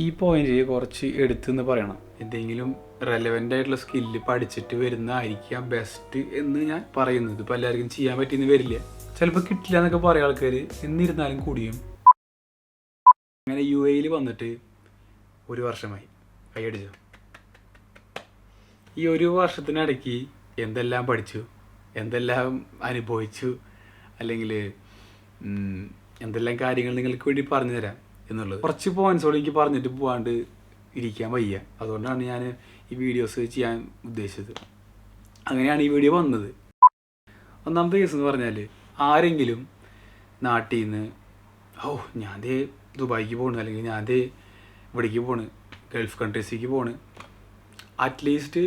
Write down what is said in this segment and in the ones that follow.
ഈ പോയിന്റ് കുറച്ച് എടുത്തെന്ന് പറയണം. എന്തെങ്കിലും റെലവെന്റ് ആയിട്ടുള്ള സ്കില്ല് പഠിച്ചിട്ട് വരുന്നതായിരിക്കാം ബെസ്റ്റ് എന്ന് ഞാൻ പറയുന്നത്. ഇപ്പം എല്ലാവർക്കും ചെയ്യാൻ പറ്റിയെന്ന് വരില്ല. ചിലപ്പോൾ കിട്ടില്ല എന്നൊക്കെ പറയുക ആൾക്കാർ എന്നിരുന്നാലും കൂടിയും. അങ്ങനെ യു എയിൽ വന്നിട്ട് ഒരു വർഷമായി. കൈയടിച്ചു ഈ ഒരു വർഷത്തിനിടയ്ക്ക് എന്തെല്ലാം പഠിച്ചു? എന്തെല്ലാം അനുഭവിച്ചു? അല്ലെങ്കിൽ എന്തെല്ലാം കാര്യങ്ങൾ നിങ്ങൾക്ക് വേണ്ടി പറഞ്ഞു തരാം എന്നുള്ളത്. കുറച്ച് പോയിന്റ്സോട് എനിക്ക് പറഞ്ഞിട്ട് പോവാണ്ട് ഇരിക്കാൻ വയ്യ. അതുകൊണ്ടാണ് ഞാൻ ഈ വീഡിയോസ് ചെയ്യാൻ ഉദ്ദേശിച്ചത്. അങ്ങനെയാണ് ഈ വീഡിയോ വന്നത്. ഒന്നാമത്തെ കേസ് എന്ന് പറഞ്ഞാൽ ആരെങ്കിലും നാട്ടിൽ നിന്ന് ഓ ഞാൻ ദേ ദുബായിക്ക് പോണ് അല്ലെങ്കിൽ ഞാൻ ദേ ഇവിടേക്ക് പോണ് ഗൾഫ് കൺട്രീസിലേക്ക് പോണ്. അറ്റ്ലീസ്റ്റ്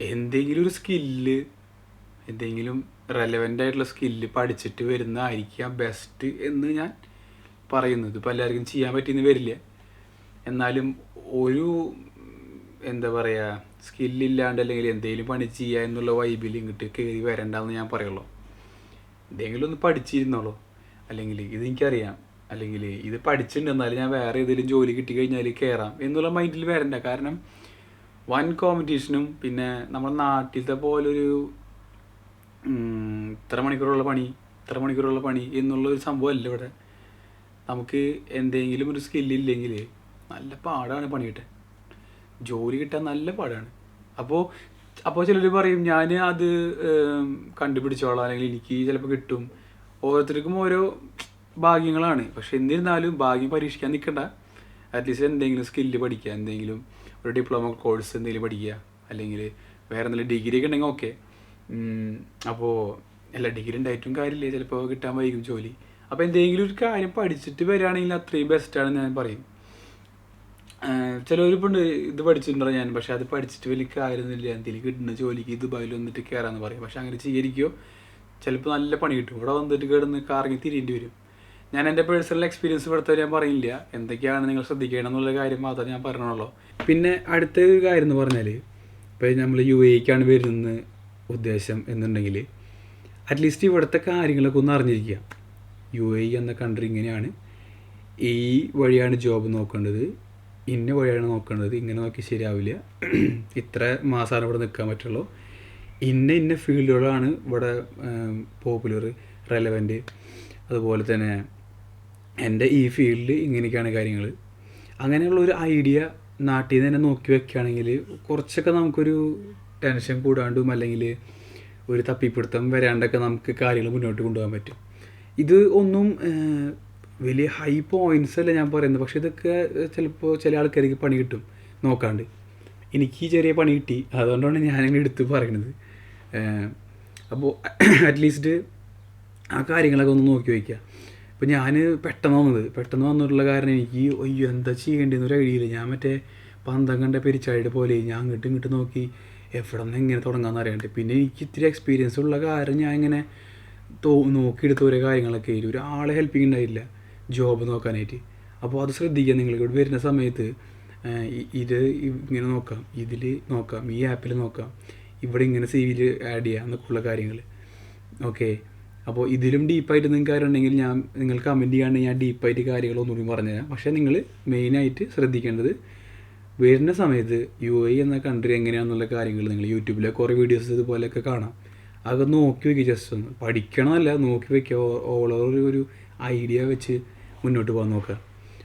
എന്തെങ്കിലും ഒരു സ്കില്ല് എന്തെങ്കിലും റെലവെന്റ് ആയിട്ടുള്ള സ്കില്ല് പഠിച്ചിട്ട് വരുന്നതായിരിക്കാം ബെസ്റ്റ് എന്ന് ഞാൻ പറയുന്നത്. ഇപ്പോൾ എല്ലാവർക്കും ചെയ്യാൻ പറ്റിയെന്ന് വരില്ല. എന്നാലും ഒരു എന്താ പറയുക സ്കില്ലില്ലാണ്ട് അല്ലെങ്കിൽ എന്തെങ്കിലും പണി ചെയ്യുക എന്നുള്ള വൈബിൽ ഇങ്ങോട്ട് കയറി വരണ്ടെന്ന് ഞാൻ പറയുള്ളൂ. എന്തെങ്കിലും ഒന്ന് പഠിച്ചിരുന്നോളൂ. അല്ലെങ്കിൽ ഇതെനിക്കറിയാം അല്ലെങ്കിൽ ഇത് പഠിച്ചിട്ടുണ്ട്. എന്നാലും ഞാൻ വേറെ ഏതെങ്കിലും ജോലി കിട്ടി കഴിഞ്ഞാൽ കയറാം എന്നുള്ള മൈൻഡിൽ വരണ്ട. കാരണം വൻ കോമ്പറ്റീഷനും പിന്നെ നമ്മുടെ നാട്ടിലത്തെ പോലൊരു ഇത്ര മണിക്കൂറുള്ള പണി ഇത്ര മണിക്കൂറുള്ള പണി എന്നുള്ള ഒരു സംഭവമല്ല ഇവിടെ. നമുക്ക് എന്തെങ്കിലും ഒരു സ്കില്ലില്ലെങ്കിൽ നല്ല പാടാണ് പണി കിട്ടാൻ. ജോലി കിട്ടാൻ നല്ല പാടാണ്. അപ്പോൾ അപ്പോൾ ചിലർ പറയും ഞാൻ അത് കണ്ടുപിടിച്ചോളാം. അല്ലെങ്കിൽ എനിക്ക് ചിലപ്പോൾ കിട്ടും. ഓരോരുത്തർക്കും ഓരോ ഭാഗ്യങ്ങളാണ്. പക്ഷെ എന്നിരുന്നാലും ഭാഗ്യം പരീക്ഷിക്കാൻ നിൽക്കണ്ട അറ്റ്ലീസ്റ്റ് എന്തെങ്കിലും സ്കില്ല് പഠിക്കുക. എന്തെങ്കിലും ഒരു ഡിപ്ലോമ കോഴ്സ് എന്തെങ്കിലും പഠിക്കുക. അല്ലെങ്കിൽ വേറെ എന്തെങ്കിലും ഡിഗ്രി ഒക്കെ ഉണ്ടെങ്കിൽ ഓക്കെ അപ്പോൾ എല്ലാ ഡിഗ്രി ഉണ്ടായിട്ടും കാര്യമില്ല? ചിലപ്പോൾ കിട്ടാൻ വൈകും ജോലി. അപ്പോൾ എന്തെങ്കിലും ഒരു കാര്യം പഠിച്ചിട്ട് വരികയാണെങ്കിൽ അത്രയും ബെസ്റ്റാണ് ഞാൻ പറയും. ചിലവരിപ്പോൾ ഉണ്ട് ഇത് പഠിച്ചിട്ടുണ്ടോ ഞാൻ പക്ഷേ അത് പഠിച്ചിട്ട് വലിയ കാര്യമൊന്നുമില്ല. എന്തെങ്കിലും കിട്ടുന്ന ജോലിക്ക് ഇത് ദുബായിൽ വന്നിട്ട് കയറാമെന്ന് പറയും. പക്ഷേ അങ്ങനെ സ്വീകരിക്കോ ചിലപ്പോൾ നല്ല പണി കിട്ടും. ഇവിടെ വന്നിട്ട് കിടന്ന് കറങ്ങി തിരിയേണ്ടി വരും. ഞാൻ എന്റെ പേഴ്സണൽ എക്സ്പീരിയൻസ് ഇവിടുത്തെ ഞാൻ പറയില്ല എന്തൊക്കെയാണ് നിങ്ങൾ ശ്രദ്ധിക്കണം എന്നുള്ള കാര്യം മാത്രമേ ഞാൻ പറഞ്ഞുള്ളൂ പിന്നെ അടുത്ത ഒരു കാര്യം എന്ന് പറഞ്ഞാൽ ഇപ്പോൾ നമ്മൾ യു എക്കാണ് വരുന്ന ഉദ്ദേശം എന്നുണ്ടെങ്കിൽ അറ്റ്ലീസ്റ്റ് ഇവിടുത്തെ കാര്യങ്ങളൊക്കെ ഒന്ന് അറിഞ്ഞിരിക്കുക. യു എ എന്ന കൺട്രി ഇങ്ങനെയാണ്. ഈ വഴിയാണ് ജോബ് നോക്കേണ്ടത്. ഇന്ന വഴിയാണ് നോക്കേണ്ടത്. ഇങ്ങനെ നോക്കി ശരിയാവില്ല. ഇത്ര മാസമാണ് ഇവിടെ നിൽക്കാൻ പറ്റുള്ളൂ. ഇന്ന ഇന്ന ഫീൽഡുകളാണ് ഇവിടെ പോപ്പുലർ റെലവന്റ് അതുപോലെ തന്നെ എന്റെ ഈ ഫീൽഡിൽ ഇങ്ങനെയൊക്കെയാണ് കാര്യങ്ങൾ അങ്ങനെയുള്ള ഒരു ഐഡിയ നാട്ടിൽ നിന്ന് തന്നെ നോക്കി വെക്കുകയാണെങ്കിൽ കുറച്ചൊക്കെ നമുക്കൊരു ടെൻഷൻ കൂടാണ്ടും അല്ലെങ്കിൽ ഒരു തപ്പിപ്പിടുത്തം വരാണ്ടൊക്കെ നമുക്ക് കാര്യങ്ങൾ മുന്നോട്ട് കൊണ്ടുപോകാൻ പറ്റും. ഇത് ഒന്നും വലിയ ഹൈ പോയിന്റ്സ് അല്ല ഞാൻ പറയുന്നത്. പക്ഷേ ഇതൊക്കെ ചിലപ്പോൾ ചില ആൾക്കാർക്ക് പണി കിട്ടും നോക്കാണ്ട്. എനിക്ക് ചെറിയ പണി കിട്ടി. അതുകൊണ്ടാണ് ഞാനിങ്ങനെ എടുത്ത് പറയണത്. അപ്പോൾ അറ്റ്ലീസ്റ്റ് ആ കാര്യങ്ങളൊക്കെ ഒന്ന് നോക്കി വയ്ക്കുക. അപ്പോൾ ഞാൻ പെട്ടെന്ന് വന്നത് പെട്ടെന്ന് വന്നിട്ടുള്ള കാരണം എനിക്ക് അയ്യോ എന്താ ചെയ്യേണ്ടതെന്ന് ഒരു ഐഡിയ ഇല്ല ഞാൻ മറ്റേ പന്തം കണ്ട പെരിച്ചാഴിയുടെ പോലെ ഞാൻ അങ്ങോട്ടും ഇങ്ങോട്ടും നോക്കി എവിടെ നിന്ന് എങ്ങനെ തുടങ്ങാമെന്ന് അറിയാണ്ട്. പിന്നെ എനിക്ക് ഇത്തിരി എക്സ്പീരിയൻസ് ഉള്ള കാരണം ഞാൻ ഇങ്ങനെ നോക്കിയെടുത്ത ഓരോ കാര്യങ്ങളൊക്കെ ആയിരിക്കും ഒരാളെ ഹെൽപ്പിംഗ് ഉണ്ടായില്ല ജോബ് നോക്കാനായിട്ട്. അപ്പോൾ അത് ശ്രദ്ധിക്കുക നിങ്ങൾ. ഇവിടെ വരുന്ന സമയത്ത് ഇത് ഇങ്ങനെ നോക്കാം ഇതിൽ നോക്കാം ഈ ആപ്പിൽ നോക്കാം. ഇവിടെ ഇങ്ങനെ സി വിയിൽ ആഡ് ചെയ്യാം എന്നൊക്കെയുള്ള കാര്യങ്ങൾ ഓക്കെ? അപ്പോൾ ഇതിലും ഡീപ്പായിട്ട് നിങ്ങൾക്ക് ആരുണ്ടെങ്കിൽ ഞാൻ നിങ്ങൾ കമന്റ് ചെയ്യാണ്ട് ഞാൻ ഡീപ്പായിട്ട് കാര്യങ്ങൾ ഒന്നുകൂടി പറഞ്ഞുതരാം. പക്ഷേ നിങ്ങൾ മെയിനായിട്ട് ശ്രദ്ധിക്കേണ്ടത് വരുന്ന സമയത്ത് യു എ എന്ന കൺട്രി എങ്ങനെയാണെന്നുള്ള കാര്യങ്ങൾ നിങ്ങൾ യൂട്യൂബിലെ കുറേ വീഡിയോസ് ഇതുപോലെയൊക്കെ കാണാം. അതൊക്കെ നോക്കി വയ്ക്കുക ജസ്റ്റ് ഒന്ന് പഠിക്കണമല്ല നോക്കി വെക്കുക ഓൾ ഓവർ ഒരു ഐഡിയ വെച്ച് മുന്നോട്ട് പോകാൻ നോക്കുക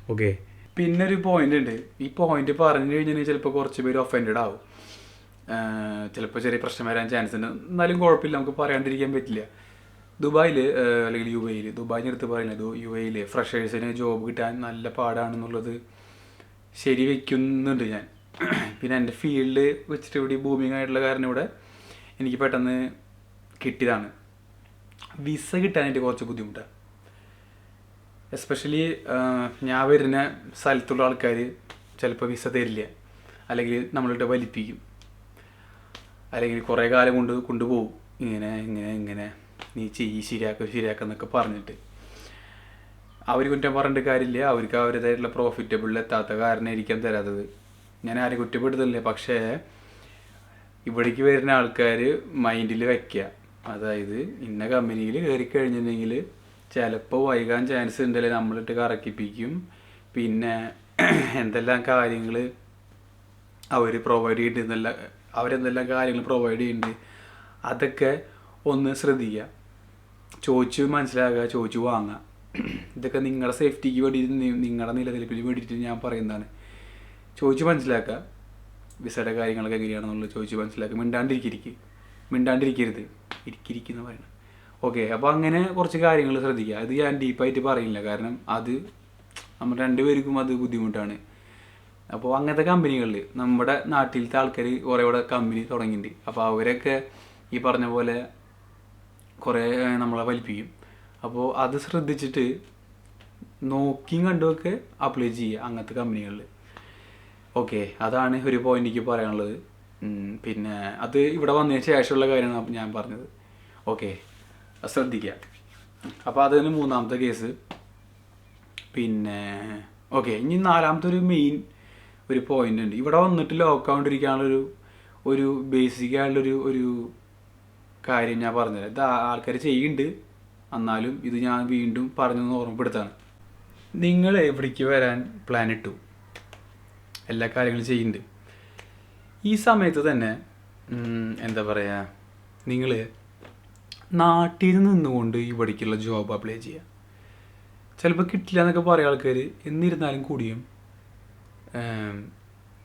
ഓക്കെ പിന്നെ ഒരു പോയിന്റ് ഉണ്ട്. ഈ പോയിന്റ് പറഞ്ഞു കഴിഞ്ഞാൽ ചിലപ്പോൾ കുറച്ച് പേര് ഒഫൻഡഡ് ആവും. ചിലപ്പോൾ ചെറിയ പ്രശ്നം വരാൻ ചാൻസ് ഉണ്ട്. എന്നാലും കുഴപ്പമില്ല നമുക്ക് പറയാണ്ടിരിക്കാൻ പറ്റില്ല. ദുബായിൽ അല്ലെങ്കിൽ യു എയിൽ ദുബായിന് എടുത്ത് പറയുന്നത് യു എയിൽ ഫ്രഷേഴ്സിന് ജോബ് കിട്ടാൻ നല്ല പാടാണെന്നുള്ളത് ശരി വയ്ക്കുന്നുണ്ട് ഞാൻ. പിന്നെ എന്റെ ഫീൽഡ് വെച്ചിട്ട് ഇവിടെ ബൂമിങ് ആയിട്ടുള്ള കാരണം ഇവിടെ എനിക്ക് പെട്ടെന്ന് കിട്ടിയതാണ്. വിസ കിട്ടാനായിട്ട് കുറച്ച് ബുദ്ധിമുട്ടാണ് എസ്പെഷ്യലി ഞാൻ വരുന്ന സ്ഥലത്തുള്ള ആൾക്കാർ ചിലപ്പോൾ വിസ തരില്ല. അല്ലെങ്കിൽ നമ്മളിട്ട് വലിപ്പിക്കും. അല്ലെങ്കിൽ കുറേ കാലം കൊണ്ട് കൊണ്ടുപോകും. ഇങ്ങനെ ഇങ്ങനെ ഇങ്ങനെ. നീ ചെയ്യ് ശരിയാക്കുക ശരിയാക്കുക എന്നൊക്കെ പറഞ്ഞിട്ട്. അവർ കുറ്റം പറഞ്ഞിട്ട് കാര്യമില്ല. അവർക്ക് അവരുടേതായിട്ടുള്ള പ്രോഫിറ്റബിൾ എത്താത്ത കാരണമായിരിക്കാം തരാത്തത്. ഞാൻ ആരും കുറ്റപ്പെടുത്തില്ല പക്ഷേ ഇവിടേക്ക് വരുന്ന ആൾക്കാർ മൈൻഡിൽ വെക്കുക അതായത് ഇന്ന കമ്പനിയിൽ കയറി കഴിഞ്ഞിട്ടുണ്ടെങ്കിൽ ചിലപ്പോൾ വൈകാൻ ചാൻസ് ഉണ്ടല്ലേ നമ്മളിട്ട് കറക്കിപ്പിക്കും. പിന്നെ എന്തെല്ലാം കാര്യങ്ങൾ അവർ പ്രൊവൈഡ് ചെയ്യുന്നുണ്ടെന്നല്ല അവരെന്തെല്ലാം കാര്യങ്ങൾ പ്രൊവൈഡ് ചെയ്യുന്നുണ്ട് അതൊക്കെ ഒന്ന് ശ്രദ്ധിക്കുക. ചോദിച്ച് മനസ്സിലാക്കുക ചോദിച്ച് വാങ്ങുക. ഇതൊക്കെ നിങ്ങളുടെ സേഫ്റ്റിക്ക് വേണ്ടിയിട്ട് നിങ്ങളുടെ നിലനിൽപ്പിന് വേണ്ടിയിട്ട് ഞാൻ പറയുന്നതാണ്. ചോദിച്ച് മനസ്സിലാക്കുക. വിസയുടെ കാര്യങ്ങളൊക്കെ എങ്ങനെയാണെന്നുള്ളത് ചോദിച്ച് മനസ്സിലാക്കുക. മിണ്ടാണ്ടിരിക്കിരിക്കുക മിണ്ടാണ്ടിരിക്കരുത്. ഇരിക്കിരിക്കുന്ന പറയണം ഓക്കെ അപ്പോൾ അങ്ങനെ കുറച്ച് കാര്യങ്ങൾ ശ്രദ്ധിക്കുക. അത് ഞാൻ ഡീപ്പായിട്ട് പറയില്ല. കാരണം അത് നമ്മൾ രണ്ടുപേർക്കും അത് ബുദ്ധിമുട്ടാണ്. അപ്പോൾ അങ്ങനത്തെ കമ്പനികളിൽ നമ്മുടെ നാട്ടിലത്തെ ആൾക്കാർ കുറേ കൂടെ കമ്പനി തുടങ്ങിയിട്ടുണ്ട്. അപ്പോൾ അവരൊക്കെ ഈ പറഞ്ഞ പോലെ കുറേ നമ്മളെ വലിപ്പിക്കും. അപ്പോൾ അത് ശ്രദ്ധിച്ചിട്ട് നോക്കിയും കണ്ടുമൊക്കെ അപ്ലൈ ചെയ്യുക അങ്ങനത്തെ കമ്പനികളിൽ ഓക്കെ അതാണ് ഒരു പോയിന്റ് എനിക്ക് പറയാനുള്ളത്. പിന്നെ അത് ഇവിടെ വന്നതിന് ശേഷമുള്ള കാര്യമാണ് ഞാൻ പറഞ്ഞത്. ഓക്കെ ശ്രദ്ധിക്കുക അപ്പോൾ അതിന് മൂന്നാമത്തെ കേസ് പിന്നെ ഓക്കെ ഇനി നാലാമത്തെ ഒരു മെയിൻ ഒരു പോയിന്റ് ഉണ്ട്. ഇവിടെ വന്നിട്ട് ലോക്കാണ്ടിരിക്കാനുള്ളൊരു ഒരു ബേസിക് ആയിട്ടുള്ളൊരു ഒരു കാര്യം ഞാൻ പറഞ്ഞുതരാം. ഇത് ആൾക്കാർ ചെയ്യുന്നുണ്ട്. എന്നാലും ഇത് ഞാൻ വീണ്ടും പറഞ്ഞൊന്ന് ഓർമ്മപ്പെടുത്താണ്. നിങ്ങൾ എവിടേക്ക് വരാൻ പ്ലാൻ ഇട്ടു? എല്ലാ കാര്യങ്ങളും ചെയ്യുന്നുണ്ട്. ഈ സമയത്ത് തന്നെ എന്താ പറയുക നിങ്ങൾ നാട്ടിൽ നിന്നുകൊണ്ട് ഇവിടേക്കുള്ള ജോബ് അപ്ലൈ ചെയ്യുക ചിലപ്പോൾ കിട്ടില്ല എന്നൊക്കെ പറയുക ആൾക്കാർ എന്നിരുന്നാലും കൂടിയും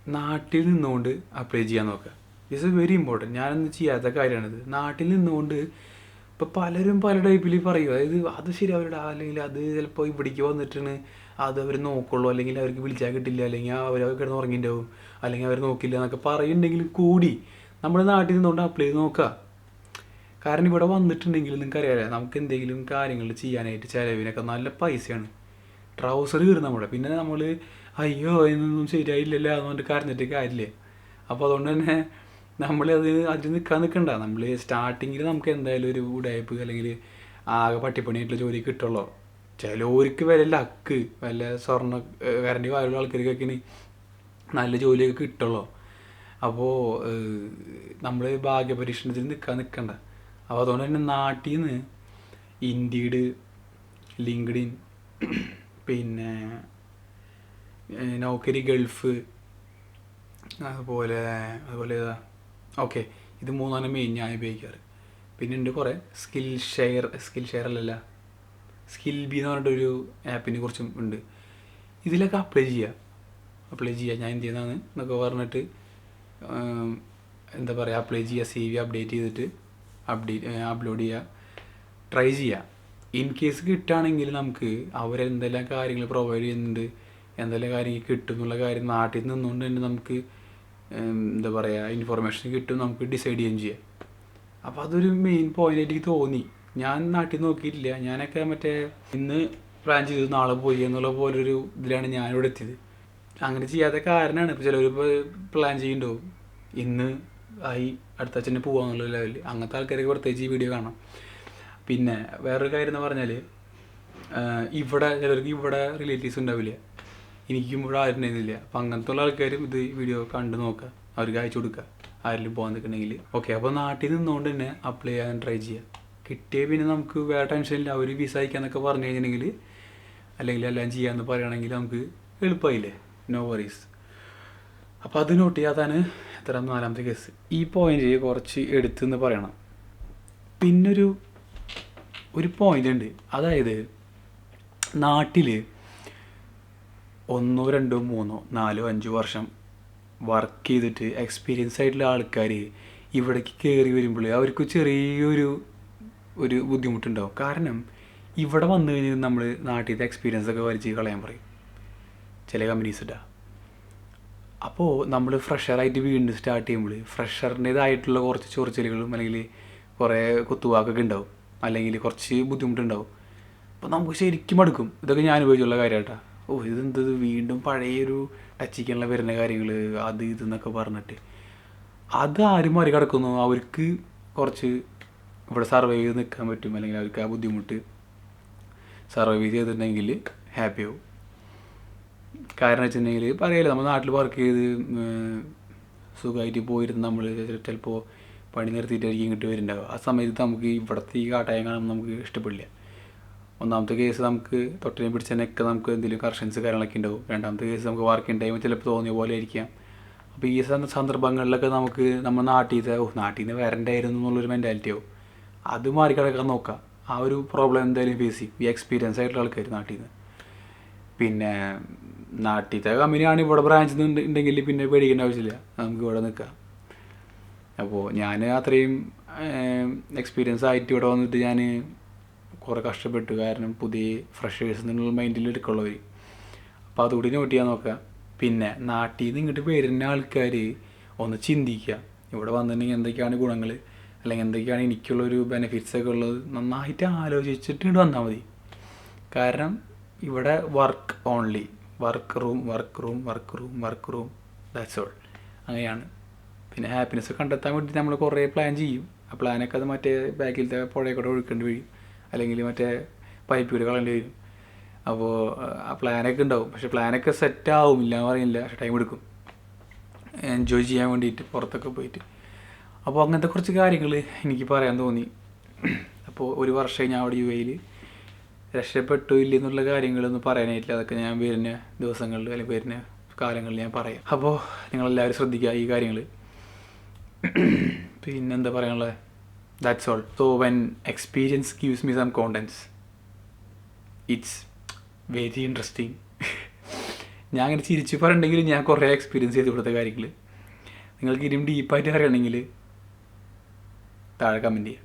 നാട്ടിൽ നിന്നുകൊണ്ട് അപ്ലൈ ചെയ്യാൻ നോക്കുക ഇറ്റ്സ് എ വെരി ഇമ്പോർട്ടന്റ് ഞാനൊന്നും ചെയ്യാത്ത കാര്യമാണിത്. നാട്ടിൽ നിന്നുകൊണ്ട് ഇപ്പോൾ പലരും പല ടൈപ്പിൽ പറയും. അതായത് അത് ശരി അവരുടെ അല്ലെങ്കിൽ അത് ചിലപ്പോൾ ഇവിടേക്ക് വന്നിട്ടാണ് അത് അവർ നോക്കുള്ളൂ. അല്ലെങ്കിൽ അവർക്ക് വിളിച്ചാൽ കിട്ടില്ല അല്ലെങ്കിൽ അവർ കിടന്ന് ഉറങ്ങിയിട്ടുണ്ടാവും അല്ലെങ്കിൽ അവർ നോക്കില്ല എന്നൊക്കെ പറയുന്നുണ്ടെങ്കിൽ കൂടി നമ്മുടെ നാട്ടിൽ നിന്നുകൊണ്ട് അപ്ലൈ ചെയ്ത് നോക്കുക. കാരണം ഇവിടെ വന്നിട്ടുണ്ടെങ്കിൽ നിങ്ങൾക്ക് അറിയാമല്ലോ നമുക്ക് എന്തെങ്കിലും കാര്യങ്ങൾ ചെയ്യാനായിട്ട് ചിലവിനൊക്കെ നല്ല പൈസയാണ്. ട്രൗസർ കീറും നമ്മുടെ പിന്നെ നമ്മൾ അയ്യോ ഇതൊന്നും ശരിയായില്ലല്ലോ അതുകൊണ്ട് കരഞ്ഞിട്ട് കാര്യമില്ല. അപ്പോൾ അതുകൊണ്ട് തന്നെ നമ്മൾ അത് അതിൽ നിൽക്കാൻ നിൽക്കണ്ട നമ്മൾ സ്റ്റാർട്ടിങ്ങിൽ നമുക്ക് എന്തായാലും ഒരു ഉടയപ്പ് അല്ലെങ്കിൽ ആകെ പട്ടിപ്പണിയായിട്ടുള്ള ജോലി കിട്ടുള്ളൂ. ചിലവർക്ക് വല്ല ലക്ക് വല്ല സ്വർണ കരണ്ടി വായുള്ള ആൾക്കാർക്കൊക്കെ ഇനി നല്ല ജോലിയൊക്കെ കിട്ടുള്ളൂ. അപ്പോൾ നമ്മൾ ഭാഗ്യപരീക്ഷണത്തിൽ നിൽക്കാൻ നിൽക്കണ്ട അപ്പോൾ അതുകൊണ്ട് തന്നെ നാട്ടിൽ നിന്ന് ഇൻഡീഡ് ലിങ്ക്ഡിൻ പിന്നെ നോക്കരി ഗൾഫ് അതുപോലെ അതുപോലെ ഓക്കെ. ഇത് മൂന്നാണ് മെയിൻ ഞാൻ ഉപയോഗിക്കാറ്. പിന്നെ ഉണ്ട് കുറേ സ്കിൽ ഷെയർ സ്കിൽ ഷെയർ അല്ലല്ല. സ്കിൽ ബി എന്ന് പറഞ്ഞിട്ടൊരു ആപ്പിനെ കുറിച്ചും ഉണ്ട്. ഇതിലൊക്കെ അപ്ലൈ ചെയ്യുക അപ്ലൈ ചെയ്യുക ഞാൻ എന്ത് ചെയ്യുന്നതാണ് എന്നൊക്കെ പറഞ്ഞിട്ട് എന്താ പറയുക അപ്ലൈ ചെയ്യുക സി വി അപ്ഡേറ്റ് ചെയ്തിട്ട് അപ്ഡേറ്റ് അപ്ലോഡ് ചെയ്യുക ട്രൈ ചെയ്യുക ഇൻ കേസ് കിട്ടുകയാണെങ്കിൽ നമുക്ക് അവരെന്തെല്ലാം കാര്യങ്ങൾ പ്രൊവൈഡ് ചെയ്യുന്നുണ്ട് എന്തെല്ലാം കാര്യങ്ങൾ കിട്ടും എന്നുള്ള കാര്യം നാട്ടിൽ നിന്നുകൊണ്ട് തന്നെ നമുക്ക് എന്താ പറയുക ഇൻഫർമേഷൻ കിട്ടും നമുക്ക് ഡിസൈഡ് ചെയ്യുകയും ചെയ്യാം. അപ്പോൾ അതൊരു മെയിൻ പോയിന്റ് എനിക്ക് തോന്നി. ഞാൻ നാട്ടിൽ നോക്കിയിട്ടില്ല. ഞാനൊക്കെ മറ്റേ ഇന്ന് പ്ലാൻ ചെയ്ത് നാളെ പോയി എന്നുള്ള പോലൊരു ഇതിലാണ് ഞാനിവിടെ എത്തിയത്. അങ്ങനെ ചെയ്യാത്ത കാരണമാണ് ഇപ്പോൾ ചിലവർ ഇപ്പോൾ പ്ലാൻ ചെയ്യുന്നുണ്ടാവും ഇന്ന് ആയി അടുത്ത അച്ഛനെ പോകാമെന്നുള്ള ലെവലിൽ അങ്ങനത്തെ ആൾക്കാർക്ക് പ്രത്യേകിച്ച് ഈ വീഡിയോ കാണാം. പിന്നെ വേറൊരു കാര്യം എന്ന് പറഞ്ഞാൽ ഇവിടെ ചിലർക്ക് ഇവിടെ റിലേറ്റീവ്സ് ഉണ്ടാവില്ല. എനിക്കും ഇവിടെ ആരും ഉണ്ടായിരുന്നില്ല. അപ്പം അങ്ങനത്തെ ഉള്ള ആൾക്കാരും ഇത് വീഡിയോ കണ്ടു നോക്കുക. അവർക്ക് അയച്ചു കൊടുക്കുക. ആരെങ്കിലും പോകാൻ നിൽക്കണമെങ്കിൽ. ഓക്കെ അപ്പോൾ നാട്ടിൽ നിന്നുകൊണ്ട് തന്നെ അപ്ലൈ ചെയ്യാൻ ട്രൈ ചെയ്യുക. കിട്ടിയ പിന്നെ നമുക്ക് വേറെ ടെൻഷനില്ല അവർ വിസ അയക്കാന്നൊക്കെ പറഞ്ഞു കഴിഞ്ഞിട്ടുണ്ടെങ്കിൽ അല്ലെങ്കിൽ എല്ലാം ചെയ്യാമെന്ന് പറയുകയാണെങ്കിൽ നമുക്ക് എളുപ്പമായില്ലേ? നോ വറീസ് അപ്പോൾ അത് നോട്ട് ചെയ്യാതാണ് എത്ര നാലാമത്തെ കേസ് ഈ പോയിന്റ് കുറച്ച് എടുത്തെന്ന് പറയണം. പിന്നൊരു ഒരു പോയിന്റ് ഉണ്ട്. അതായത് നാട്ടിൽ ഒന്നോ രണ്ടോ മൂന്നോ നാലോ അഞ്ചോ വർഷം വർക്ക് ചെയ്തിട്ട് എക്സ്പീരിയൻസ് ആയിട്ടുള്ള ആൾക്കാർ ഇവിടേക്ക് കയറി വരുമ്പോൾ അവർക്ക് ചെറിയൊരു ഒരു ബുദ്ധിമുട്ടുണ്ടാവും. കാരണം ഇവിടെ വന്നു കഴിഞ്ഞാൽ നമ്മൾ നാട്ടിലത്തെ എക്സ്പീരിയൻസ് ഒക്കെ വലിച്ച് കളയാൻ പറയും. ചില കമ്പനീസ് ഇട്ടാ അപ്പോൾ നമ്മൾ ഫ്രഷറായിട്ട് വീണ്ടും സ്റ്റാർട്ട് ചെയ്യുമ്പോൾ ഫ്രഷറിന്റേതായിട്ടുള്ള കുറച്ച് ചൊറിച്ചലുകളും അല്ലെങ്കിൽ കുറേ കുത്തുവാക്കൊക്കെ ഉണ്ടാവും. അല്ലെങ്കിൽ കുറച്ച് ബുദ്ധിമുട്ടുണ്ടാവും. അപ്പോൾ നമുക്ക് ശരിക്കും മടുക്കും. ഇതൊക്കെ ഞാൻ ഉപയോഗിച്ചുള്ള കാര്യമായിട്ടാ ഓ ഇതെന്തത് വീണ്ടും പഴയൊരു ടച്ചിക്കാനുള്ള വരുന്ന കാര്യങ്ങൾ അത് ഇതെന്നൊക്കെ പറഞ്ഞിട്ട്. അത് ആരും മറികടക്കുന്നു. അവർക്ക് കുറച്ച് ഇവിടെ സർവൈവ് ചെയ്ത് നിൽക്കാൻ പറ്റും. അല്ലെങ്കിൽ അവർക്ക് ആ ബുദ്ധിമുട്ട് സർവൈവ് ചെയ്തിട്ടുണ്ടെങ്കിൽ ഹാപ്പി ആവും. കാരണം വെച്ചിട്ടുണ്ടെങ്കിൽ പറയല്ലോ നമ്മൾ നാട്ടിൽ വർക്ക് ചെയ്ത് സുഖമായിട്ട് പോയിരുന്ന നമ്മൾ ചിലപ്പോൾ പണി നിർത്തിയിട്ടായിരിക്കും ഇങ്ങോട്ട് വരുന്നുണ്ടാവുക ആ സമയത്ത് നമുക്ക് ഇവിടുത്തെ ഈ കാട്ടായം കാണുമ്പോൾ നമുക്ക് ഇഷ്ടപ്പെടില്ല. ഒന്നാമത്തെ കേസ് നമുക്ക് തൊട്ടിനെ പിടിച്ചതിനൊക്കെ നമുക്ക് എന്തെങ്കിലും കറക്ഷൻസ് കാര്യങ്ങളൊക്കെ ഉണ്ടാവും. രണ്ടാമത്തെ കേസ് നമുക്ക് വർക്കിംഗ് ടൈം ചിലപ്പോൾ തോന്നിയ പോലെ ആയിരിക്കാം. അപ്പോൾ ഈ സന്ദ- സന്ദർഭങ്ങളിലൊക്കെ നമുക്ക് നമ്മൾ നാട്ടിൽ ഓ നാട്ടിൽ നിന്ന് വരണ്ടായിരുന്നു എന്നുള്ളൊരു മെന്റാലിറ്റിയോ അത് മാറിക്കിടക്കാൻ നോക്കാം. ആ ഒരു പ്രോബ്ലം എന്തായാലും ഫേസ് ചെയ്യും. ഈ എക്സ്പീരിയൻസ് ആയിട്ടുള്ള ആൾക്കാർ നാട്ടിൽ നിന്ന്. പിന്നെ നാട്ടിലത്തെ കമ്പനിയാണ് ഇവിടെ ബ്രാഞ്ച് ഉണ്ടെങ്കിൽ പിന്നെ പേടിക്കേണ്ട ആവശ്യമില്ല. നമുക്ക് ഇവിടെ നിൽക്കാം അപ്പോൾ ഞാൻ അത്രയും എക്സ്പീരിയൻസ് ആയിട്ട് ഇവിടെ വന്നിട്ട് ഞാൻ കുറേ കഷ്ടപ്പെട്ടു. കാരണം പുതിയ ഫ്രഷേഴ്സ് നിങ്ങൾ മൈൻഡിൽ എടുക്കുള്ളവർ അപ്പോൾ അതുകൂടി നോട്ട് ചെയ്യാൻ നോക്കുക പിന്നെ നാട്ടിൽ നിന്ന് ഇങ്ങോട്ട് വരുന്ന ആൾക്കാർ ഒന്ന് ചിന്തിക്കുക ഇവിടെ വന്നിട്ടുണ്ടെങ്കിൽ എന്തൊക്കെയാണ് ഗുണങ്ങൾ അല്ലെങ്കിൽ എന്തൊക്കെയാണ് എനിക്കുള്ളൊരു ബെനിഫിറ്റ്സ് ഒക്കെ ഉള്ളത്? നന്നായിട്ട് ആലോചിച്ചിട്ട് ഇങ്ങോട്ട് വന്നാൽ മതി. കാരണം ഇവിടെ work only work room work room work room work room that's all അങ്ങനെയാണ്. പിന്നെ ഹാപ്പിനെസ് കണ്ടെത്താൻ വേണ്ടി നമ്മൾ കുറേ പ്ലാൻ ചെയ്യും. ആ പ്ലാനൊക്കെ അത് മറ്റേ ബാക്കിലത്തെ പുഴയിൽ കൂടെ ഒഴുക്കേണ്ടി വരും. അല്ലെങ്കിൽ മറ്റേ പൈപ്പ് കൂടെ കളയേണ്ടി വരും. അപ്പോൾ ആ പ്ലാനൊക്കെ ഉണ്ടാവും. പക്ഷെ പ്ലാനൊക്കെ സെറ്റ് ആവും ഇല്ല എന്ന് പറയുന്നില്ല. പക്ഷെ ടൈം എടുക്കും. എൻജോയ് ചെയ്യാൻ വേണ്ടിയിട്ട് പുറത്തൊക്കെ പോയിട്ട്. അപ്പോൾ അങ്ങനത്തെ കുറച്ച് കാര്യങ്ങൾ എനിക്ക് പറയാൻ തോന്നി. അപ്പോൾ ഒരു വർഷം ഞാൻ അവിടെ യു എയിൽ രക്ഷപ്പെട്ടു ഇല്ല എന്നുള്ള കാര്യങ്ങളൊന്നും പറയാനായിട്ടില്ല. അതൊക്കെ ഞാൻ വരുന്ന ദിവസങ്ങളിൽ അല്ലെങ്കിൽ വരുന്ന കാലങ്ങളിൽ ഞാൻ പറയാം. അപ്പോൾ നിങ്ങളെല്ലാവരും ശ്രദ്ധിക്കുക ഈ കാര്യങ്ങൾ. പിന്നെന്താ പറയാനുള്ളത്? That's all so when experience gives me some confidence it's very interesting ഞാൻ അങ്ങനെ ചിരിച്ചു പറയണമെങ്കിൽ ഞാൻ കുറേ എക്സ്പീരിയൻസ് ചെയ്ത് കൊടുത്ത കാര്യങ്ങൾ നിങ്ങൾക്ക് ഇനിയും ഡീപ്പായിട്ട് അറിയണമെങ്കിൽ താഴെ കമന്റ് ചെയ്യാം.